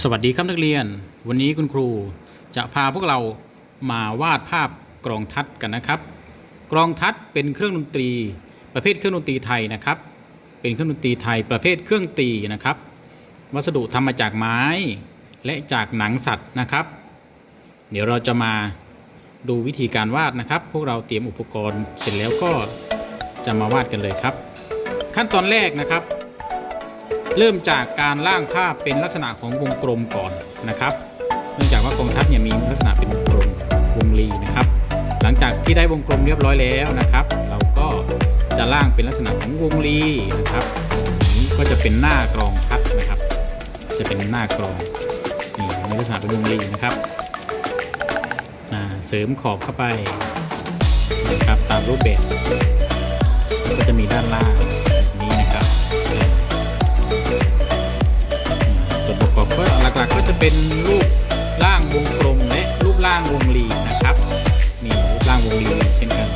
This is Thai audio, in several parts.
สวัสดีครับนักเรียน วันนี้คุณครูจะพาพวกเรามาวาดภาพกรองทัศน์กันนะครับ กรองทัศน์เป็นเครื่องดนตรี ประเภทเครื่องดนตรีไทยนะครับ เป็นเครื่องดนตรีไทยประเภทเครื่องตีนะครับ วัสดุทำมาจากไม้และจากหนังสัตว์นะครับ เดี๋ยวเราจะมาดูวิธีการวาดนะครับ พวกเราเตรียมอุปกรณ์เสร็จแล้วก็จะมาวาดกันเลยครับ ขั้นตอนแรกนะครับ เริ่มจากการร่างภาพเป็นลักษณะของวงกลมก่อนนะครับ เนื่องจากว่ากองทัพเนี่ยมีลักษณะเป็นวงกลมวงรีนะครับ หลังจากที่ได้วงกลมเรียบร้อยแล้วนะครับ เราก็จะร่างเป็นลักษณะของวงรีนะครับอันนี้ก็จะเป็นหน้ากรองทัพนะครับ จะเป็นหน้ากรองนี่มีลักษณะเป็นวงรีนะครับเสริมขอบเข้าไปนะครับตามรูปแบบก็จะมีด้านล่าง ก็หลักก็จะเป็นรูปร่างวงกลมและรูปร่างวงรีนะครับนี่รูปร่างวงรีเช่นกัน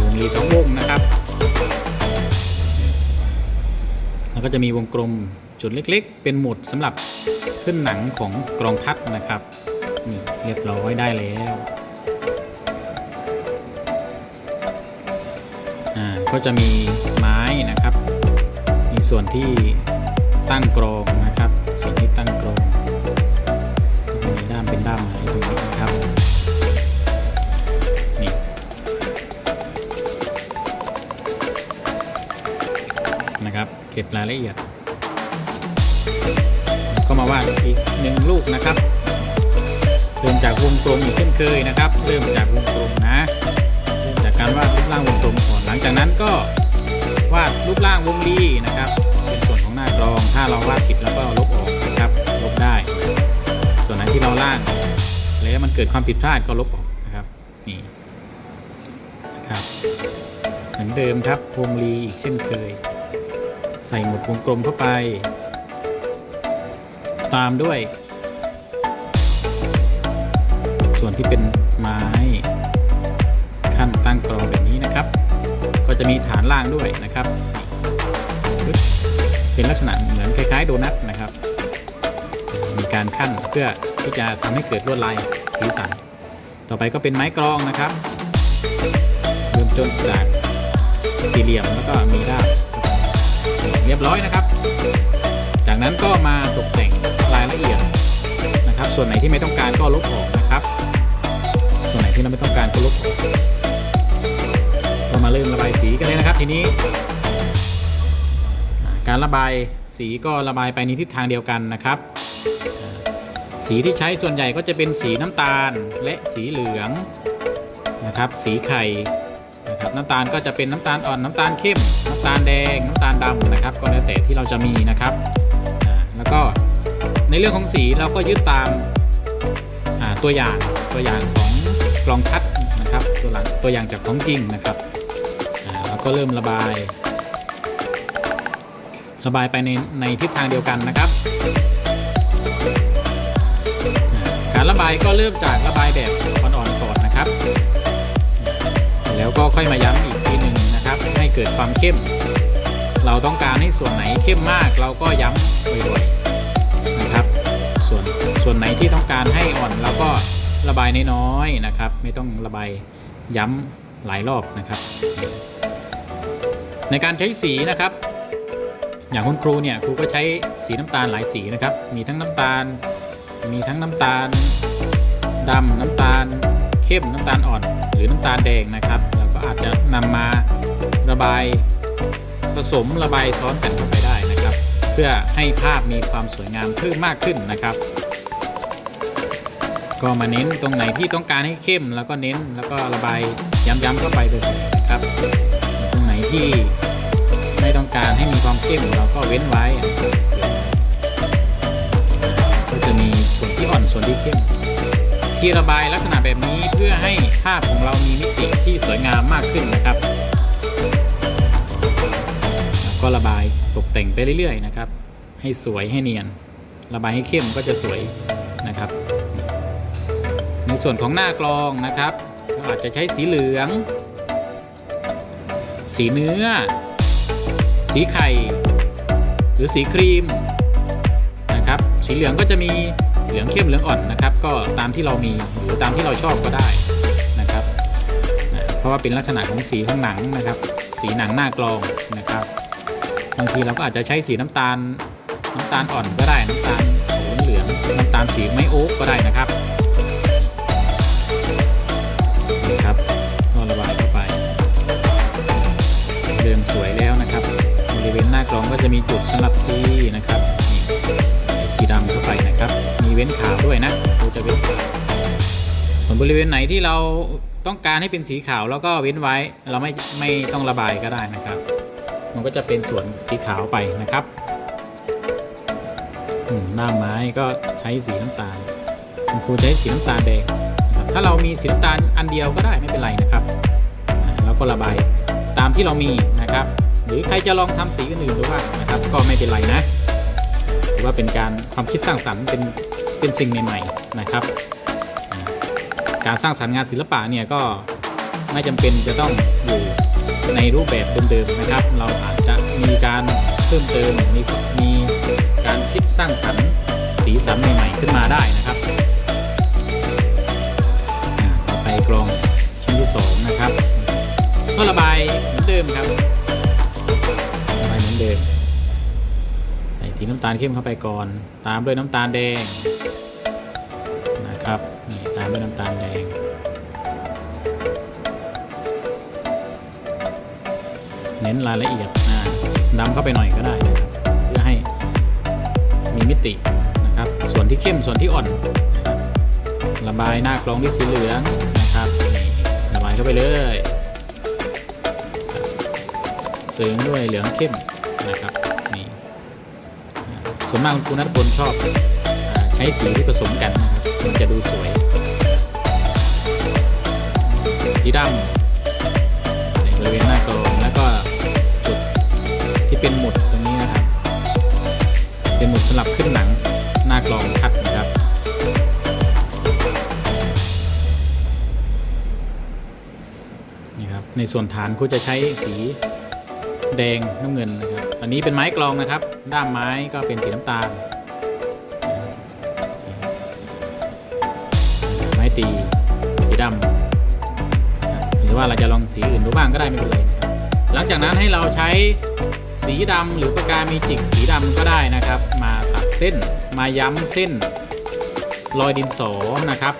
วงรีสองวงนะครับแล้วก็จะมีวงกลมจุดเล็กๆ เป็นหมุดสำหรับขึ้นหนังของกรองทัศน์นะครับนี่เรียบร้อยได้แล้วอ่าก็จะมีไม้นะครับ มีส่วนที่ตั้งกรองนะามเป็นด้ามนี้นะครับนี่นะครับ เก็บรายละเอียด ก็มาวาดอีกหนึ่งลูกนะครับ เริ่มจากวงกลมอีกเช่นเคยนะครับ เริ่มจากวงกลมนะเริ่มจากการวาดรูปร่างวงกลมก่อนหลังจากนั้นก็วาดรูปร่างวงรีนะครับ กิดความผิดพลาดก็ลบออกนะครับนี่นะครับเหมือนเดิมครับพวงรีอีกเช่นเคย ใส่หมุดวงกลมเข้าไป ตามด้วย ส่วนที่เป็นไม้ขั้นตั้งกรองแบบนี้นะครับ ก็จะมีฐานล่างด้วยนะครับ เป็นลักษณะเหมือนคล้ายๆโดนัทนะครับ มีการขั้นเพื่อที่จะทำให้เกิดลวดลาย สีสัน ต่อไปก็เป็นไม้กรองนะครับเริ่มจนจากสี่เหลี่ยมแล้วก็มีด้ามเรียบร้อยนะครับ จากนั้นก็มาตกแต่งรายละเอียดนะครับ ส่วนไหนที่ไม่ต้องการก็ลบออกนะครับ ส่วนไหนที่เราไม่ต้องการก็ลบออกก็มาเริ่มระบายสีกันเลยนะครับ ทีนี้การระบายสีก็ระบายไปในทิศทางเดียวกันนะครับ สีที่ใช้ส่วนใหญ่ก็จะเป็นสีน้ำตาลและสีเหลืองนะครับ สีไข่นะครับน้ำตาลก็จะเป็นน้ำตาลอ่อนน้ำตาลเข้ม น้ำตาลแดง น้ำตาลดำนะครับ ก็แล้วแต่ที่เราจะมีนะครับแล้วก็ในเรื่องของสีเราก็ยึดตามตัวอย่างตัวอย่างของกลองทัดนะครับตัวหลังตัวอย่างจากของจริงนะครับอ่าเราก็เริ่มระบาย ระบายไปในในทิศทางเดียวกันนะครับ การระบายก็เริ่มจากระบายแบบอ่อนๆก่อนนะครับ แล้วก็ค่อยมาย้ำอีกทีหนึ่งนะครับ ให้เกิดความเข้ม เราต้องการให้ส่วนไหนเข้มมากเราก็ย้ำบ่อยๆนะครับ ส่วนส่วนไหนที่ต้องการให้อ่อนเราก็ระบายน้อยๆนะครับ ไม่ต้องระบายย้ำหลายรอบนะครับ ในการใช้สีนะครับอย่างคุณครูเนี่ยครูก็ใช้สีน้ำตาลหลายสีนะครับ มีทั้งน้ำตาล มีทั้งน้ำตาลดำน้ำตาลเข้มน้ำตาลอ่อน หรือน้ำตาลแดงนะครับเราก็อาจจะนำมาระบายผสมระบายซ้อนกันเข้าไปได้นะครับ เพื่อให้ภาพมีความสวยงามเพิ่มมากขึ้นนะครับ ก็มาเน้นตรงไหนที่ต้องการให้เข้มแล้วก็เน้นแล้วก็ระบายย้ำๆเข้าไปเลยนะครับ ตรงไหนที่ไม่ต้องการให้มีความเข้มเราก็เว้นไว้ ที่ระบายลักษณะแบบนี้เพื่อให้ภาพของเรามีมิติที่สวยงามมากขึ้นนะครับ ก็ระบายตกแต่งไปเรื่อยๆนะครับ ให้สวยให้เนียน ระบายให้เข้มก็จะสวยนะครับ ในส่วนของหน้ากลองนะครับเราอาจจะใช้สีเหลือง สีเนื้อ สีไข่ หรือสีครีมนะครับ สีเหลืองก็จะมี เหลืองเข้มเหลืองอ่อนนะครับ ก็ตามที่เรามีหรือตามที่เราชอบก็ได้นะครับนะเพราะว่าเป็นลักษณะของสีของหนังนะครับ สีหนังหน้ากลองนะครับบางทีเราก็อาจจะใช้สีน้ำตาลน้ำตาลอ่อนก็ได้ น้ำตาลเหลืองน้ำตาลสีไม้โอ๊กก็ได้นะครับ บริเวณไหนที่เราต้องการให้เป็นสีขาวแล้วก็เว้นไว้เราไม่ไม่ต้องระบายก็ได้นะครับ มันก็จะเป็นส่วนสีขาวไปนะครับหน้าไม้ก็ใช้สีน้ำตาลคุณครูใช้สีน้ำตาลแดงถ้าเรามีสีน้ำตาลอันเดียวก็ได้ไม่เป็นไรนะครับแล้วก็ระบายตามที่เรามีนะครับ หรือใครจะลองทำสีอื่นๆดูบ้างนะครับ ก็ไม่เป็นไรนะถือว่าเป็นการความคิดสร้างสรรค์เป็นเป็นสิ่งใหม่ ๆ นะครับ การสร้างสรรค์งานศิลปะเนี่ยก็ไม่จำเป็นจะต้องอยู่ในรูปแบบเดิมๆนะครับ เราอาจจะมีการเพิ่มเติมมีมีการคิดสร้างสรรค์สีสันใหม่ๆขึ้นมาได้นะครับต่อไปกรองชิ้นที่สองนะครับ ก็ระบายเหมือนเดิมครับระบายเหมือนเดิม ใส่สีน้ำตาลเข้มเข้าไปก่อน ตามด้วยน้ำตาลแดงนะครับามด้วยน้ำตาลแดง เน้นรายละเอียดนะดำเข้าไปหน่อยก็ได้นะครับเพื่อให้มีมิตินะครับ ส่วนที่เข้มส่วนที่อ่อน ระบายหน้ากลองด้วยสีเหลืองนะครับระบายเข้าไปเลยเสริมด้วยเหลืองเข้มนะครับนี่ส่วนมากคุณนัทพลชอบใช้สีที่ผสมกันนะครับ มันจะดูสวย สีดำในบริเวณหน้ากลองแล้วก็จุดที่เป็นหมุดตรงนี้นะครับ เป็นหมุดสลับขึ้นหนังหน้ากลองทัดนะครับนี่ครับในส่วนฐานครูจะใช้สีแดงน้ำเงินนะครับอันนี้เป็นไม้กลองนะครับ ด้ามไม้ก็เป็นสีน้ำตาล ไม้ตีสีดำ รือว่าเราจะลองสีอื่นดูบ้างก็ได้ไม่เป็นไรนะครับหลังจากนั้นให้เราใช้สีดำหรือปากกาเมจิกสีดำก็ได้นะครับ มาตัดเส้นมาย้ำเส้นรอยดินสอนะครับ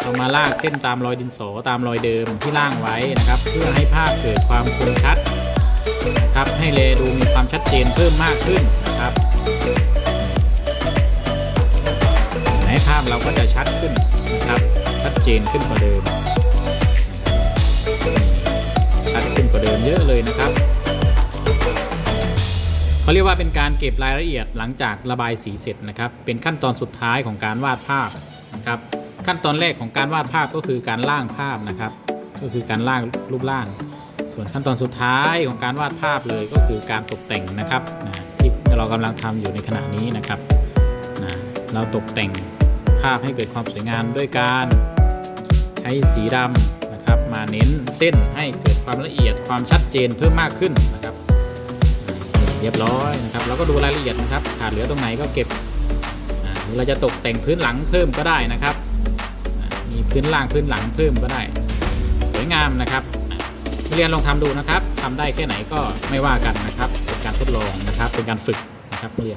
เอามาลากเส้นตามรอยดินสอตามรอยเดิมที่ล่างไว้นะครับ เพื่อให้ภาพเกิดความคมชัดนะครับให้เลดูมีความชัดเจนเพิ่มมากขึ้นนะครับในภาพเราก็จะชัดขึ้นนะครับชัดเจนขึ้นกว่าเดิม ชัดขึ้นกว่าเดิมเยอะเลยนะครับเขาเรียกว่าเป็นการเก็บรายละเอียดหลังจากระบายสีเสร็จนะครับ เป็นขั้นตอนสุดท้ายของการวาดภาพนะครับ ขั้นตอนแรกของการวาดภาพก็คือการร่างภาพนะครับ ก็คือการร่างรูปร่าง ส่วนขั้นตอนสุดท้ายของการวาดภาพเลยก็คือการตกแต่งนะครับนะที่เรากำลังทำอยู่ในขณะนี้นะครับนะเราตกแต่งภาพให้เกิดความสวยงามด้วยการใช้สีดำ มาเน้นเส้นให้เกิดความละเอียดความชัดเจนเพิ่มมากขึ้นนะครับ เรียบร้อยนะครับเราก็ดูรายละเอียดนะครับขาดเหลือตรงไหนก็เก็บเราจะตกแต่งพื้นหลังเพิ่มก็ได้นะครับ มีพื้นล่างพื้นหลังเพิ่มก็ได้ สวยงามนะครับเรียนลองทำดูนะครับทำได้แค่ไหนก็ไม่ว่ากันนะครับ เป็นการทดลองนะครับ เป็นการฝึกนะครับเรียน